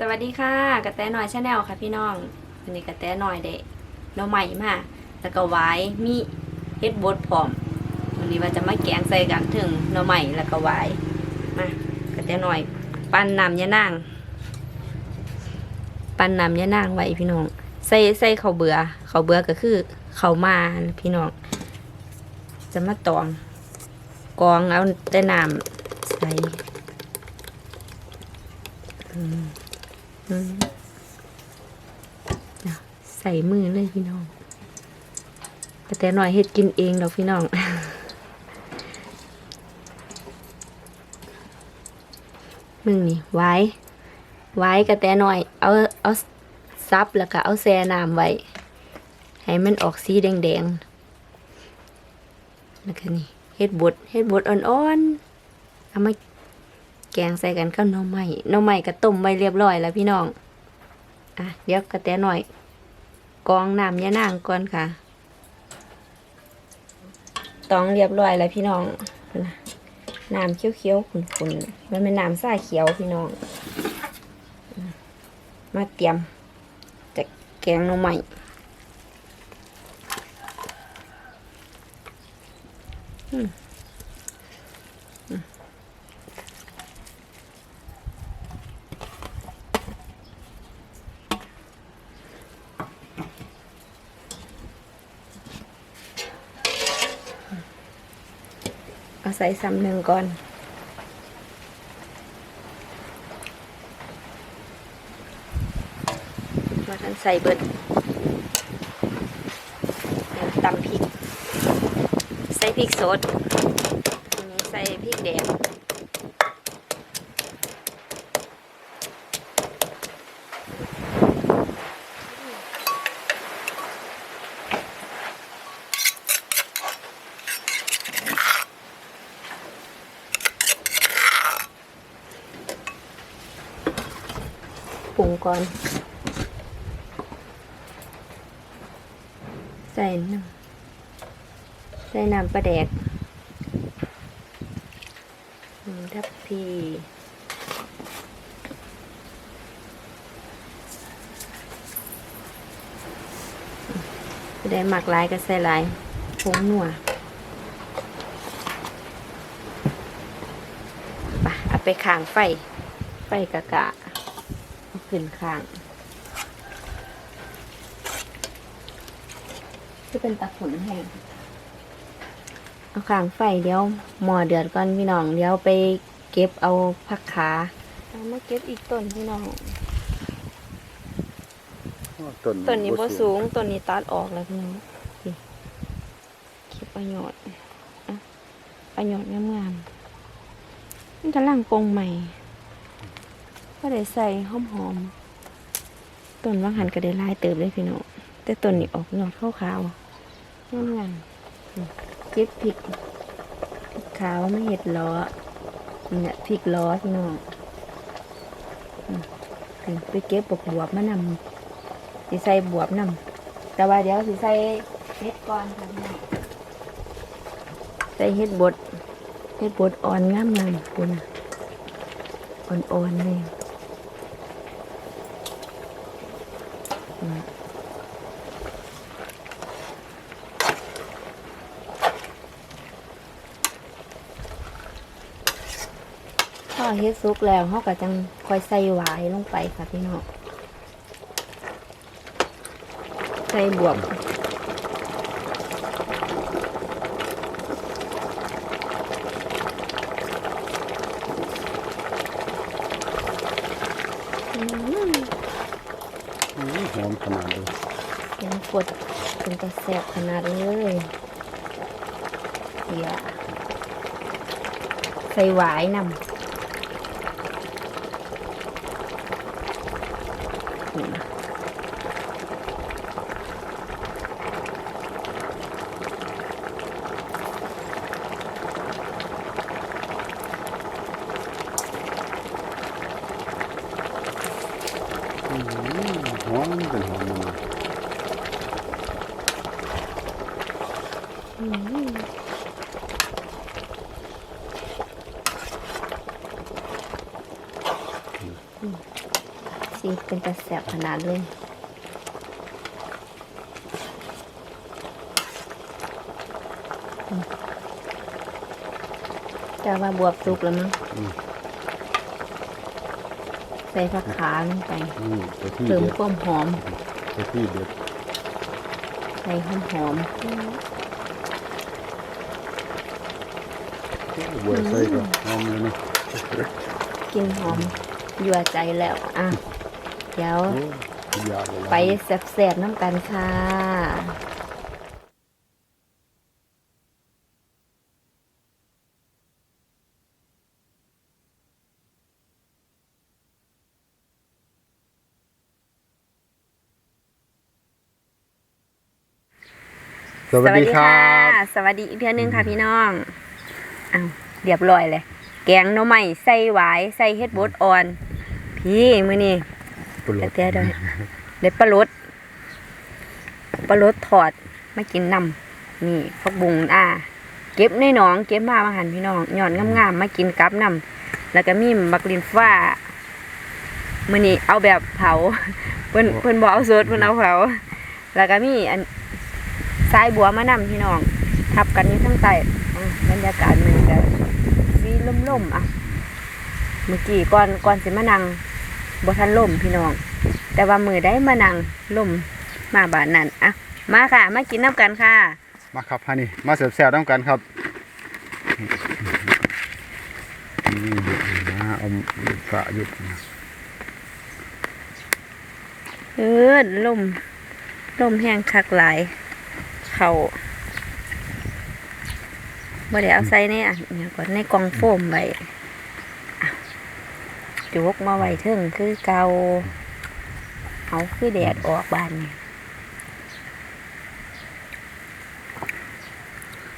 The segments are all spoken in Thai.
สวัสดีค่ะกระแตหน่อยชาแนลค่ะพี่น้องวันนี้กระแตหน่อยเด็กน้องใหม่มาแล้วก็ไว้มีเฮ็ดบดพร้อมวันนี้ว่าจะมาแกงใส่กันถึงน้องใหม่แล้วก็ไว้มากระแตหน่อย ปั้นน้ำยะนางปั้นน้ำยะนางไว้พี่น้อง ใส่ใส่ข้าวเบือข้าวเบือก็คือข้าวมาพี่น้อง จะมาตองกองเอาแต่น้ำใส่อืม ใส่มือเลยพี่น้องแต่แต่หน่อยเฮ็ดกินเองดอกพี่น้องมึงนี่ไว้ ไว้กระแตหน่อย เอาเอาซับแล้วก็เอาแช่น้ำไว้ ให้มันออกสีแดงๆแล้วก็นี่เฮ็ดบดเฮ็ดบดอ่อนๆเอามา งใส่กันกับหน่อไม้หน่อไม้ก็ต้มไว้เรียบร้อยแล้วพี่น้อง อะเดี๋ยวกระแตหน่อย กองน้ำยะนางก่อนค่ะ ตองเรียบร้อยแล้วพี่น้องน้ำเขียวๆขุ่นๆ มันเป็นน้ำซ่าเขียวพี่น้อง มาเตรียมจะแกงหน่อไม้อืม ใส่ซ้ำหนึ่งก่อน มาทันใส่เบิดแล้วตำพริก ใส่พริกสดอันนี้ใส่พริกแดง ปรุงก่อน ใส่น้ำใส่น้ำปลาแดกทับพีได้หมักลายก็ใส่ลายผงนัวไปเอาไปข้างไฟ ไฟกะกะ ขึ้นข้างที่เป็นตะขุนแห้งเอาข้างไฟเดี๋ยวหม้อเดือดก่อนพี่น้องเดี๋ยวไปเก็บเอาผักขาเอามาเก็บอีกต้นพี่น้องต้นต้นนี้บ่สูงต้นนี้ตัดออกแล้วพี่น้องนี่เก็บประโยชน์อะประโยชน์งามๆมันกำลังปลงใหม่ ก็ได้ใส่หอมๆต้นว่างหันก็ได้ลายเติบเลยพี่น้องแต่ต้นนี้ออกหนอดขาวๆงามๆนี่เก็บพริกพริกขาวไม่เห็ดล้อเนี่ยพริกล้อพี่น้องอืมไปเก็บบวบบวบมานำสิใส่บวบนำแต่ว่าเดี๋ยวสิใส่เห็ดก่อนค่ะพี่น้องใส่เห็ดบดเห็ดบดอ่อนงามงามคุณนะอ่อนๆเลย นี้พอเฮ็ดสุกแล้วเขาก็จังคอยใส่หวายลงไปค่ะพี่น้องใส่บวบอืม อืมหอมขนาดเลย เป็น กดเป็นตะแสบขนาดเลยเดี๋ยวใส่หวายนำนี่นะ อืมหอมเป็นหอมมัน อืม สิเป็นตะแสบข นาดเลยอืมแต่ว่าบวบสุกแล้วมั้งอืมใส่ผักขาลงไปอืมตัวที่เติมเด็ดความหอมตัวที่เด็ดใส่หอมหอมบัวใส่ก็หอมเลยนะๆกินหอมยั่วใจแล้ว อะ เดี๋ยวโอ้ยยาวเลยไปแสบๆน้ำกันค่ะสวัสดีครับสวัสดีอีกเทื่อนึงค่ะพี่น้องอ้าวเรียบร้อยเลย แกงหน่อไม้ใส่หวาย ใส่เฮ็ดบดอ่อน พี่มื้อนี้ ปลดเตี้ยๆด้วยเด็ดปลาลดปลาลดถอดมากินน้ำนี่พักบุงอ่า เก็บในหนอง เก็บมาบางหันพี่น้องหย่อนงามๆมากินกับน้ำแล้วก็มีบักลินฟ้ามื้อนี้เอาแบบเผาเพิ่นเพิ่นบ่เอาสดเพิ่นเอาเผาแล้วก็มีอันสายบัวมานำพี่น้องทับกันอยู่ทั้งใต้อะบรรยากาศมันก็สีล่มๆอะเมื่อกี้ก่อนก่อนสิมานั่ง บ่ทันล่มพี่น้อง แต่ว่ามือได้มานั่งล่มมาบานนั้นอะมาค่ะ มากินน้ำกันค่ะ มาครับฮะนี่มาแซ่บๆน้ำกันครับนี่นะเอากระยุดนะเออล่มล่มแห้งคักหลาย เขาบ่ได้เอาใส่ในอันเนี่ยก่อนในกล่องโฟมไว้อะ จุกมาไว้เทิงคือเกาเอาคือแดดออกบานนี่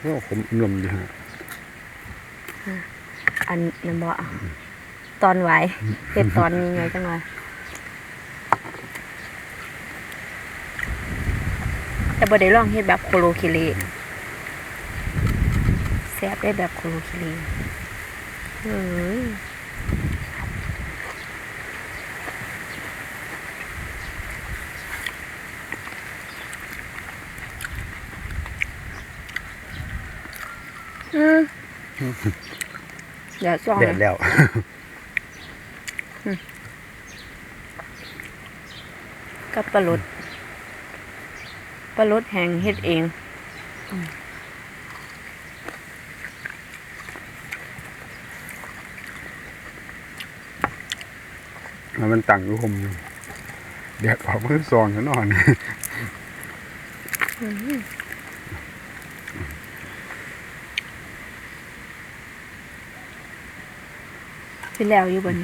โอ้ผมนมดีฮะอันนั้นบ่อะตอนไหวเฮ็ดตอนนี้ไงจังหน่อยแต่บ่ได้ลองเฮ็ดแบบโคโลคิเลแซ่บได้แบบโคโลคิเลเฮ้ย อืมเดี๋ยวซองแดดแล้วกับปลาลดปลาลดแห้งเฮ็ดเองมันตั้งอยู่ผมอยู่แดดออกมือซองกันนอน เป็นแล้วอยู่บน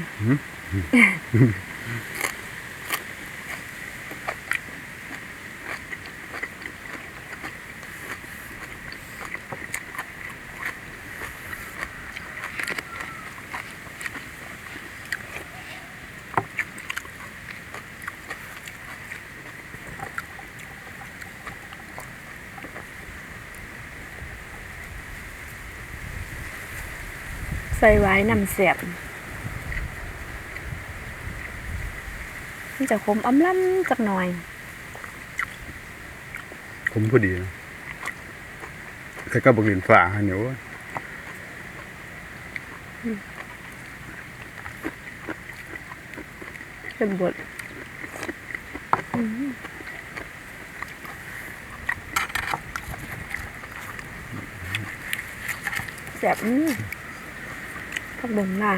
ใส่ไว้นำเสียบ มันจะคมอ้ำล้ำจักหน่อย ผมพอดีนะแต่ก็บอกลินฝ่าฮะเนี่ยโอ้ยเป็นบทอืมแสบอืมพักบงหน้า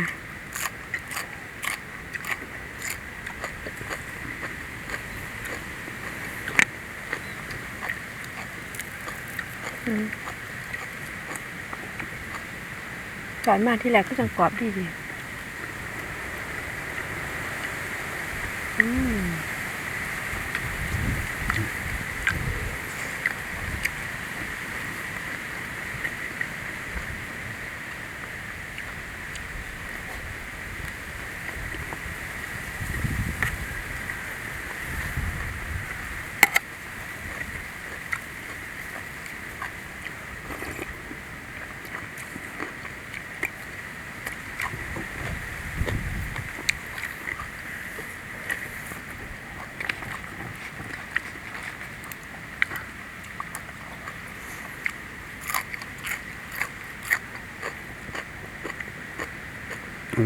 อนมาที่แรกก็จังกรอบดีดีอืม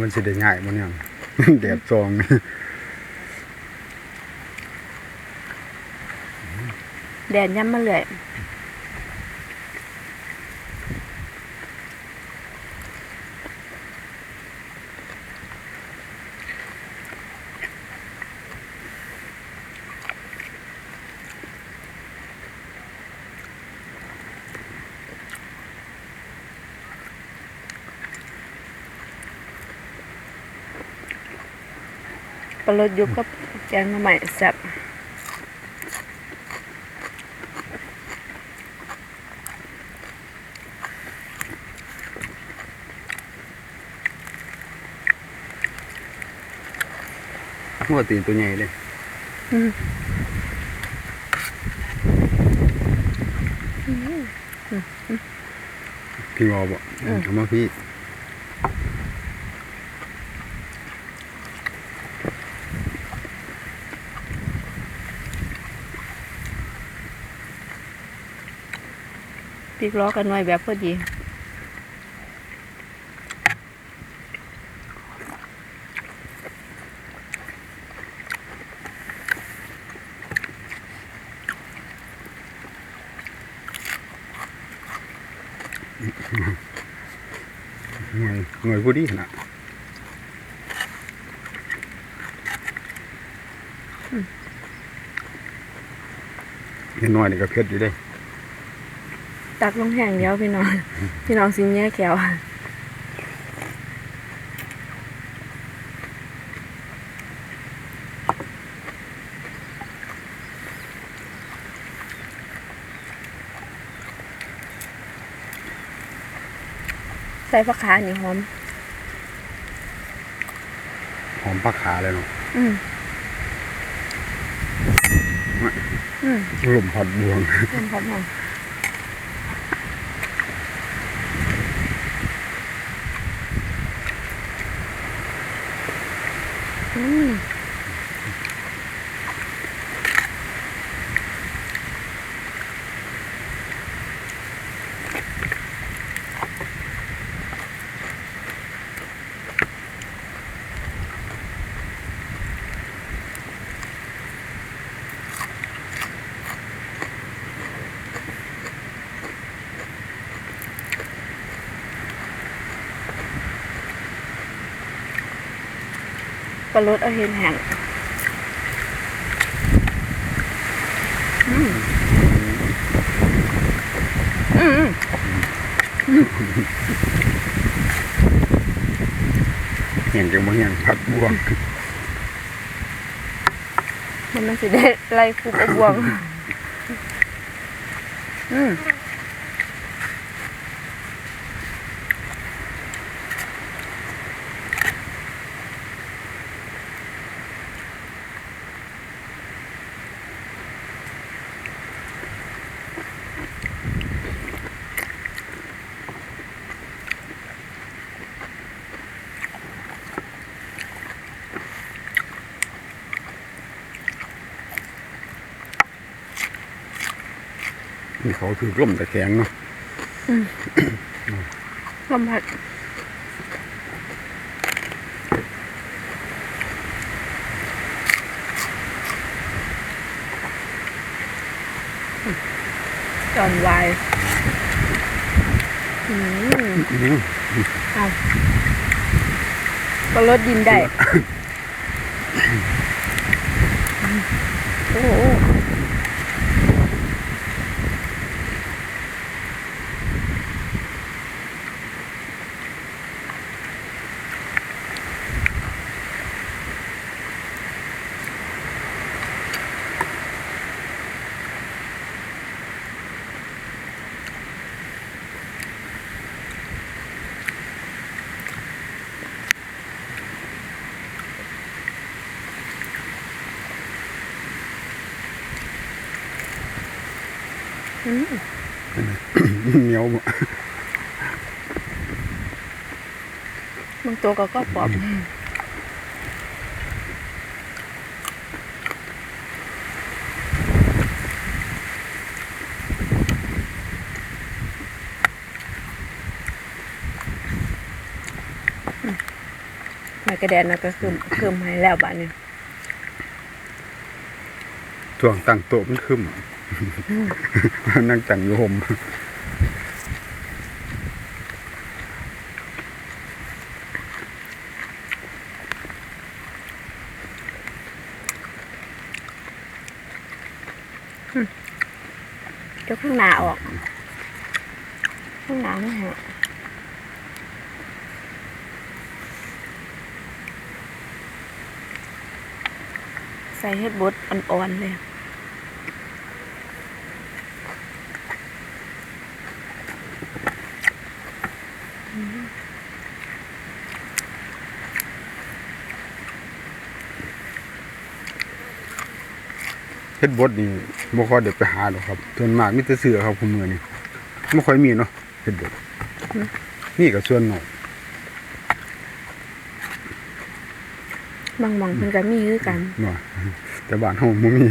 มันสิได้ง่ายบ่เนี่ยแดดซองแดดย้ำมาเลย ปลาลดยุบกับแกงหน่อไม้แซ่บหัวตีนตัวใหญ่เลยอืมพี่งอบ่เอามาพี่ กล้อกันไว้แบบพอดีหน่วยหน่วยผู้ดีน่ะเห็นน้อยนี่ก็เผ็ดอยู่เด้ ตักลงแห้งเดียวพี่น้อง พี่น้องสิเนี้ยแขวใส่ผักขานี่หอม หอมปลาขาเลยเนาะอืมอืมลมพัดบวงเพิ่มความหอม อื มปลาลดเอาเห็นแห้งอืมอืมแห้งจังบ่แห้งพัดบวงมันมันสิได้ไล่คุบเอาบวงอืม นี่เขาถือร่มต่แข็งเนาะลมพัดจอนวายอืมอื้อเอาก็ลดดินได้ โอ้ เหนียวบ่บางตัวก็ก็ปอบกระแดนนะก็คือคือให้แล้วบ้านเนี่ยช่วงตั้งโต๊ะมันขึ้น นั่งจังอยู่ห่มยกข้างหน้าออก ข้างหน้าไม่ฮะใส่เฮ็ดบดอ่อนๆเลย เฮ็ดบดนี่บ่ค่อยได้ไปหาหรอกครับส่วนมากมีแต่เสือครับคุมื้อนี่บ่ค่อยมีเนาะเฮ็ดบดนี่ก็ส่วนน้อยบางหมองเพิ่นก็มีคือกันเนาะแต่บ้านเฮาบ่มี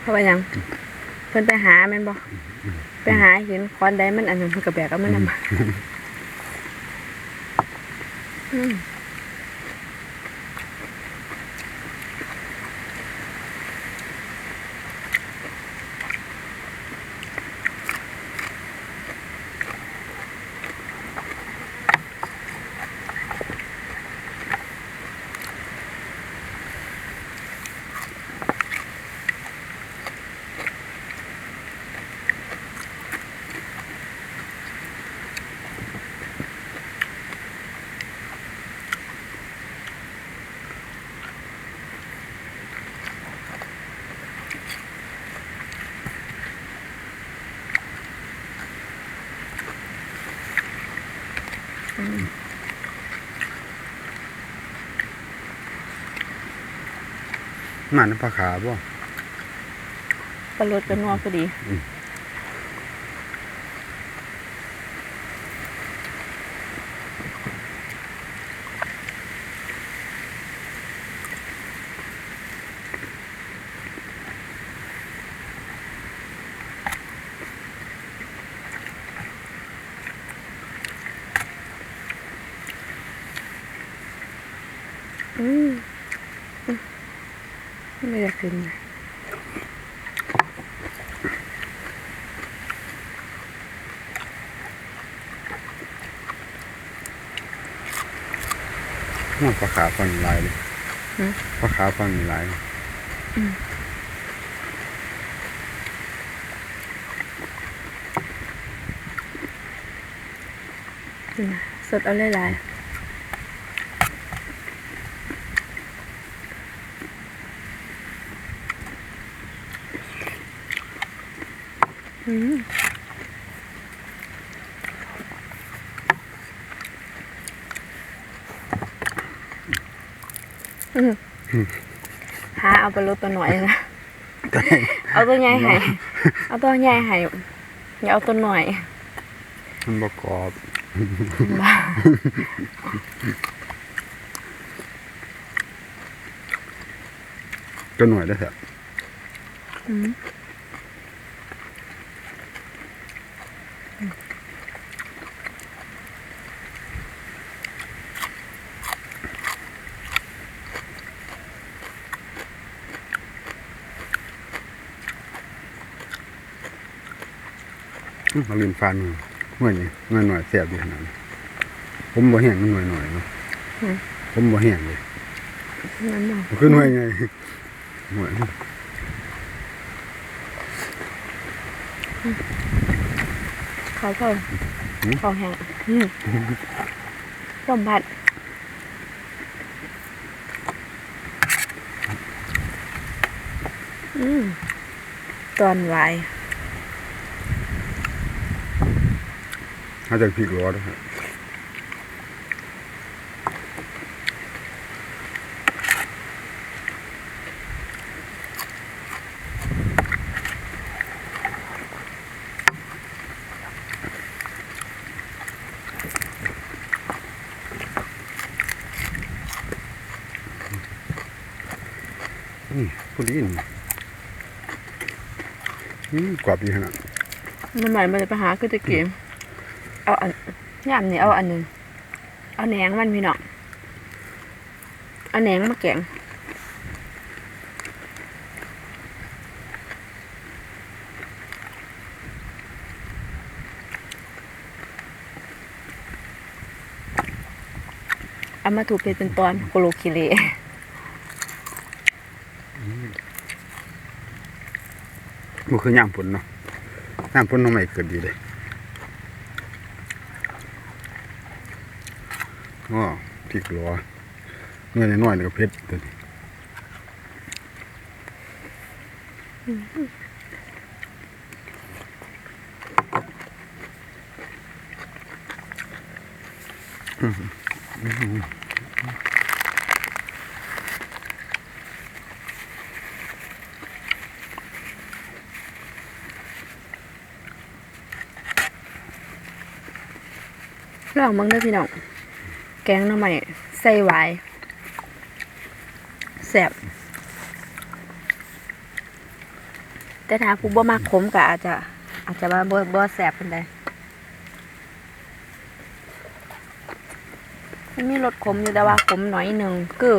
เพราะว่าหยังเพิ่นไปหาแม่นบ่ไปหาเห็นคอนใดมันอันนั้นเพิ่นก็แบกเอามันนำมาอืม มาน้ำปลาขาบ่ปลาลดก็นัวพอดี อืมอืม ไม่อยากกินนะน้ำปลาขาฟังหลายเลยหือปลาขาฟังหลายนี่นะสดเอาหลายๆอืม หาเอาไปลดตัวหน่อยนะเอาตัวใหญ่ให้เอาตัวใหญ่ให้อย่าเอาตัวหน่อย มันประกอบก็หน่วยได้แท้อืมอื้ มาลืมฟันหน่วยนี่หน่วยหน่อยแสบดีขนาดนี้ผมบ่แห้งมันหน่วยหน่อยเนาะผมบ่แห้งเลยนั่นเนาะมันคือหน่วยไงหน่วยเขาเพิ่มเขาแห้งอืมต้มผัดอืมตอนไหวาย ถ้าจะพริกร้อนนะครับนี่ผู้ดีนี่อืมกรอบดีขนาดมันใหม่มาเลยไปหาคือตะเกียบ เอาอันยามนี่เอาอันหนึงเอาแหนงมันพี่น้องเอาแหนงมาแกงเอามาถูกเป็นเป็นตอนโคโลคิเลมันคือย่างผลเนาะย่างผลน้องใหม่เกิดดีเลย อ๋อพริกหลัวเนื้อน้อยๆนี่ก็เผ็ดตัวนี้ลองมึงเด้อพี่น้อง แกงหน่อไม้ใส่หวายแซ่บแต่ถ้าผู้บ่มักขมก็อาจจะ อาจจะว่าบ่บ่แซ่บปานใดมันมีรสขมอยู่แต่ว่าขมหน่อยหนึงคือ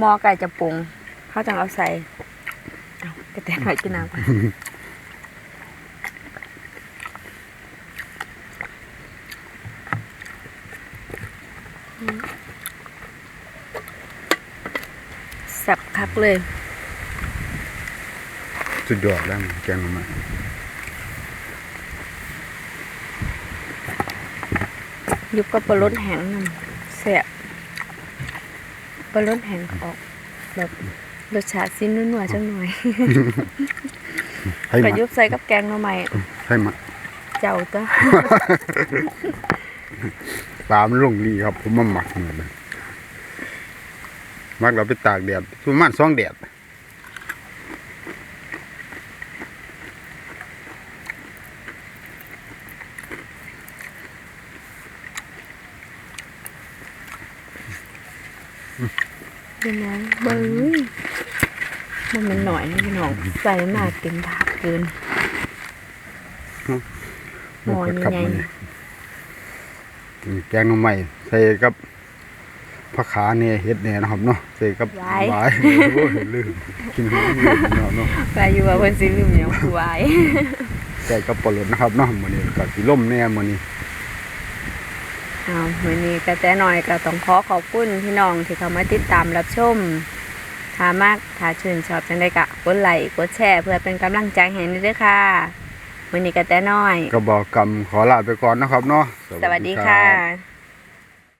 มอไก่จะปรุงเขาจังเอาใส่เอากระแตหน่อยกินน้ำ ก่อนแซ่บคักเลย สุดยอดแล้วแกงหน่อไม้ยุบกับปลาลดแห้งนำแซ่บปลาลดแห้งออก แบบรสชาติซีนัวๆจังหน่อยให้ก็มายุบใส่กับแกงหน่อไม้ให้มาเจ้าตัวปลามันลงดีครับ ผมมาหมักเหมือนกันห มักเราไปตากแดดประมาณสองแดดพี่น้องเบิ้งมันมันหน่อยนะพี่น้องใส่มาเต็มถาดเกินหม้อเปิดใหญ่มานี่แกงหน่อไม้ใส่กับ ผักขาเนี่ยเฮ็ดเนี่ยนะครับเนาะใส่กับหวายโอ้ยลืมกินลืมเนาะเนาะไปอยู่ว่าเพิ่นสิลืมหยังผู้วายใส่กับปลาหลดนะครับเนาะมื้อนี้ก็สิล่มแน่มื้อนี้ อ้าวมื้อนี้ก็แต่น้อยก็ต้องขอขอบคุณพี่น้องที่เข้ามาติดตามรับชมถ้ามากถ้าชื่นชอบจังไดก็กดไลค์กดแชร์เพื่อเป็นกำลังใจให้นี่ด้วยค่ะมื้อนี้ก็แต่น้อย ก็บอกกรรมขอลาไปก่อนนะครับเนาะสวัสดีรับ ค่ะ